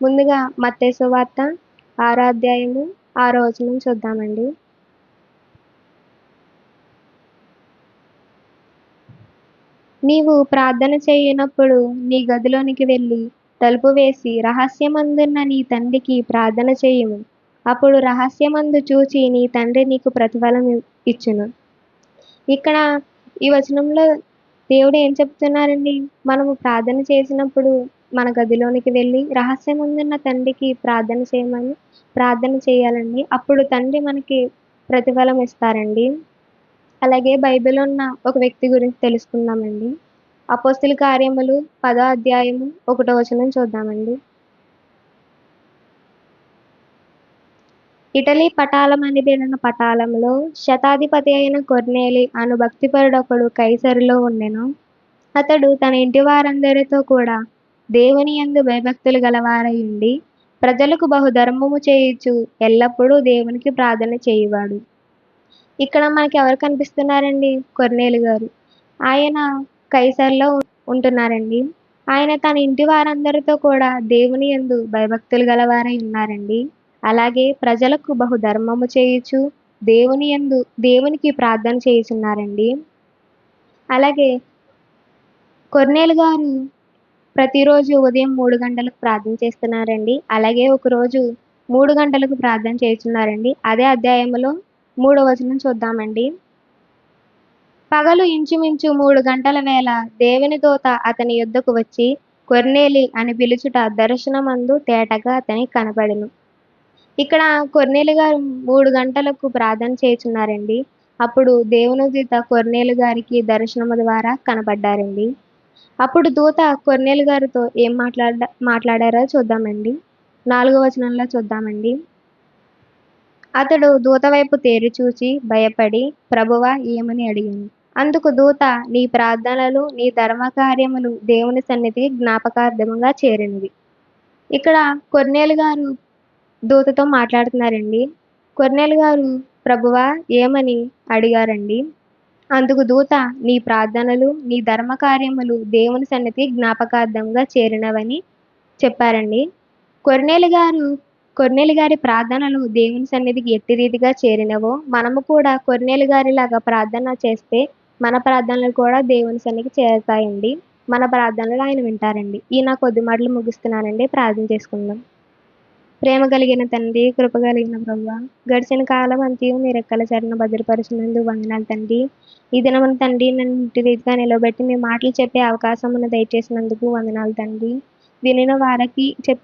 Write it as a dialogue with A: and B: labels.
A: ముందుగా మత్తేసు వార్త ఆరో అధ్యాయము ఆరో వచనం చూద్దామండి. నీవు ప్రార్థన చేయనప్పుడు నీ గదిలోనికి వెళ్ళి తలుపు వేసి రహస్యమందున్న నీ తండ్రికి ప్రార్థన చేయము. అప్పుడు రహస్యమందు చూచి నీ తండ్రి నీకు ప్రతిఫలం ఇచ్చును. ఇక్కడ ఈ వచనంలో దేవుడు ఏం చెప్తున్నారండి? మనము ప్రార్థన చేసినప్పుడు మన గదిలోనికి వెళ్ళి రహస్యం ఉందిన్న తండ్రికి ప్రార్థన చేయమని ప్రార్థన చేయాలండి. అప్పుడు తండ్రి మనకి ప్రతిఫలం ఇస్తారండి. అలాగే బైబిల్ ఉన్న ఒక వ్యక్తి గురించి తెలుసుకుందామండి. అపోస్తుల కార్యములు పదో అధ్యాయము ఒకటో వచనం చూద్దామండి. ఇటలీ పటాలం అని పేరిన పటాలంలో శతాధిపతి అయిన కొర్నేలి అను భక్తిపరుడొకడు కైసరిలో ఉండెను. అతడు తన ఇంటి వారందరితో కూడా దేవుని యందు భయభక్తులు గలవారయుండి ప్రజలకు బహుధర్మము చేయుచు ఎల్లప్పుడూ దేవునికి ప్రార్థన చేయువాడు. ఇక్కడ మనకి ఎవరు కనిపిస్తున్నారండి? కొర్నేలు గారు. ఆయన కైసర్లో ఉంటున్నారండి. ఆయన తన ఇంటి వారందరితో కూడా దేవుని యందు భయభక్తులు గలవారై ఉన్నారండి. అలాగే ప్రజలకు బహుధర్మము చేయుచు దేవుని యందు దేవునికి ప్రార్థన చేయుచున్నారండి. అలాగే కొర్నేలు గారు ప్రతిరోజు ఉదయం మూడు గంటలకు ప్రార్థన చేస్తున్నారండి. అలాగే ఒకరోజు మూడు గంటలకు ప్రార్థన చేస్తున్నారండి. అదే అధ్యాయంలో మూడో వచనం చూద్దామండి. పగలు ఇంచుమించు మూడు గంటల వేళ దేవుని దూత అతని యుద్ధకు వచ్చి కొర్నేలి అని పిలుచుట దర్శనమందు తేటగా అతనికి కనపడెను ఇక్కడ కొర్నేలు గారు మూడు గంటలకు ప్రార్థన చేయుచున్నారండి అప్పుడు దేవుని దూత కొర్నేలు గారికి దర్శనము ద్వారా కనపడ్డారండి అప్పుడు దూత కొర్నేలు గారితో ఏం మాట్లాడ మాట్లాడారో చూద్దామండి. నాలుగో వచనంలో చూద్దామండి. అతడు దూత వైపు తేరి చూచి భయపడి ప్రభువా ఏమని అడిగింది అందుకు దూత నీ ప్రార్థనలు నీ ధర్మ కార్యములు దేవుని సన్నిధికి జ్ఞాపకార్థముగా చేరినవి. ఇక్కడ కొర్నేలు గారు దూతతో మాట్లాడుతున్నారండి. కొర్నేలు గారు ప్రభువా ఏమని అడిగారండి? అందుకు దూత నీ ప్రార్థనలు నీ ధర్మకార్యములు దేవుని సన్నిధి జ్ఞాపకార్థంగా చేరినవని చెప్పారండి. కొర్నేలు గారు కొర్నేలు గారి ప్రార్థనలు దేవుని సన్నిధికి ఎట్టి రీతిగా చేరినవో మనము కూడా కొర్నేలు గారిలాగా ప్రార్థన చేస్తే మన ప్రార్థనలు కూడా దేవుని సన్నిధికి చేరుతాయండి. మన ప్రార్థనలు ఆయన వింటారండి. ఈ నా కొద్ది మాటలు ముగిస్తున్నానండి. ప్రార్థన చేసుకుందాం. ప్రేమ కలిగిన తండ్రి కృప కలిగిన ప్రభు గడిచిన కాలం అంతయు మీ రెక్కల చరణ భద్రపరిచినందుకు వందనాలు తండ్రి. ఈ దినమున తండ్రి నన్ను ఇంటి రీతిగా నిలబెట్టి మీ మాటలు చెప్పే అవకాశం దయచేసినందుకు వందనాలు తండ్రి. వినిన వారికి చెప్